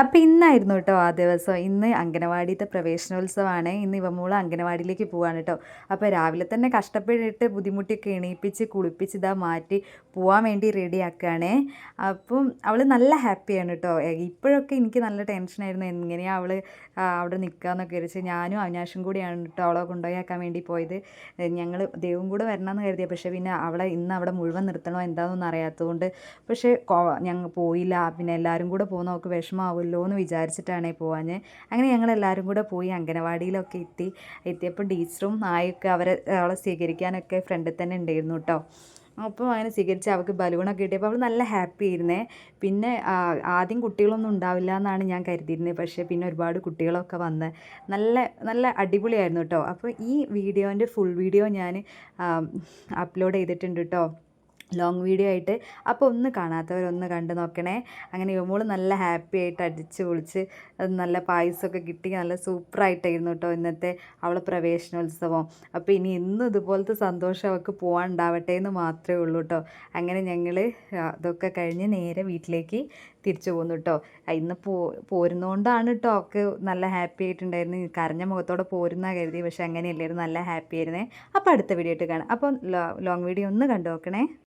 അപ്പോൾ ഇന്നായിരുന്നു കേട്ടോ ആ ദിവസം. ഇന്ന് അംഗനവാടിയിലത്തെ പ്രവേശനോത്സവമാണ്. ഇന്ന് ഇവമോൾ അംഗനവാടിയിലേക്ക് പോവാണ് കേട്ടോ. അപ്പോൾ രാവിലെ തന്നെ കഷ്ടപ്പെട്ടിട്ട് ബുദ്ധിമുട്ടിയൊക്കെ എണീപ്പിച്ച് കുളിപ്പിച്ച് ഇതാ മാറ്റി പോവാൻ വേണ്ടി റെഡി ആക്കുകയാണേ അപ്പം അവൾ നല്ല ഹാപ്പിയാണ് കേട്ടോ. ഇപ്പോഴൊക്കെ എനിക്ക് നല്ല ടെൻഷനായിരുന്നു എങ്ങനെയാണ് അവൾ അവിടെ നിൽക്കാമെന്നൊക്കെ വിചാരിച്ച് ഞാനും അവിനാശും കൂടിയാണ് കേട്ടോ അവളെ കൊണ്ടുപോയി ആക്കാൻ വേണ്ടി പോയത്. ഞങ്ങൾ ദൈവം കൂടെ വരണമെന്ന് കരുതിയ പക്ഷേ പിന്നെ അവളെ ഇന്ന് അവിടെ മുഴുവൻ നിർത്തണോ എന്താണെന്നൊന്നും അറിയാത്തതുകൊണ്ട്. പക്ഷേ ഞങ്ങൾ പോയില്ല. പിന്നെ എല്ലാവരും കൂടെ പോകുന്ന നമുക്ക് വിഷമാവില്ല പോകുമല്ലോ എന്ന് വിചാരിച്ചിട്ടാണ് പോവാഞ്ഞ്. അങ്ങനെ ഞങ്ങൾ എല്ലാവരും കൂടെ പോയി അംഗനവാടിയിലൊക്കെ എത്തി. എത്തിയപ്പോൾ ടീച്ചറും നായൊക്കെ അവരെ അവളെ സ്വീകരിക്കാനൊക്കെ ഫ്രണ്ടിൽ തന്നെ ഉണ്ടായിരുന്നു കേട്ടോ. അപ്പോൾ അങ്ങനെ സ്വീകരിച്ച് അവൾക്ക് ബലൂണൊക്കെ കിട്ടിയപ്പോൾ അവൾ നല്ല ഹാപ്പി ആയിരുന്നേ. പിന്നെ ആദ്യം കുട്ടികളൊന്നും ഉണ്ടാവില്ല എന്നാണ് ഞാൻ കരുതിയിരുന്നത്. പക്ഷേ പിന്നെ ഒരുപാട് കുട്ടികളൊക്കെ വന്ന് നല്ല നല്ല അടിപൊളിയായിരുന്നു കേട്ടോ. അപ്പോൾ ഈ വീഡിയോന്റെ ഫുൾ വീഡിയോ ഞാൻ അപ്ലോഡ് ചെയ്തിട്ടുണ്ട് കേട്ടോ. ലോങ് വീഡിയോ ആയിട്ട്. അപ്പോൾ ഒന്ന് കാണാത്തവരൊന്ന് കണ്ടു നോക്കണേ. അങ്ങനെ യുവമോൾ നല്ല ഹാപ്പി ആയിട്ട് അടിച്ച് പൊളിച്ച് നല്ല പായസമൊക്കെ കിട്ടി. നല്ല സൂപ്പറായിട്ടായിരുന്നു കേട്ടോ ഇന്നത്തെ അവളെ പ്രവേശനോത്സവം. അപ്പോൾ ഇനി ഇന്നും ഇതുപോലത്തെ സന്തോഷം അവൾക്ക് പോകാനുണ്ടാവട്ടെ എന്ന് മാത്രമേ ഉള്ളൂ കേട്ടോ അങ്ങനെ ഞങ്ങൾ അതൊക്കെ കഴിഞ്ഞ് നേരെ വീട്ടിലേക്ക് തിരിച്ചു പോന്നു കേട്ടോ ഇന്ന് പോ പോരുന്നതുകൊണ്ടാണ് കേട്ടോ ഒക്കെ നല്ല ഹാപ്പി ആയിട്ടുണ്ടായിരുന്നു. കരഞ്ഞ മുഖത്തോടെ പോരുന്ന കരുതി. പക്ഷെ അങ്ങനെയല്ലായിരുന്നു. നല്ല ഹാപ്പി ആയിരുന്നേ. അപ്പോൾ അടുത്ത വീഡിയോ ആയിട്ട് കാണാം. അപ്പോൾ ലോങ് വീഡിയോ ഒന്ന് കണ്ടു നോക്കണേ.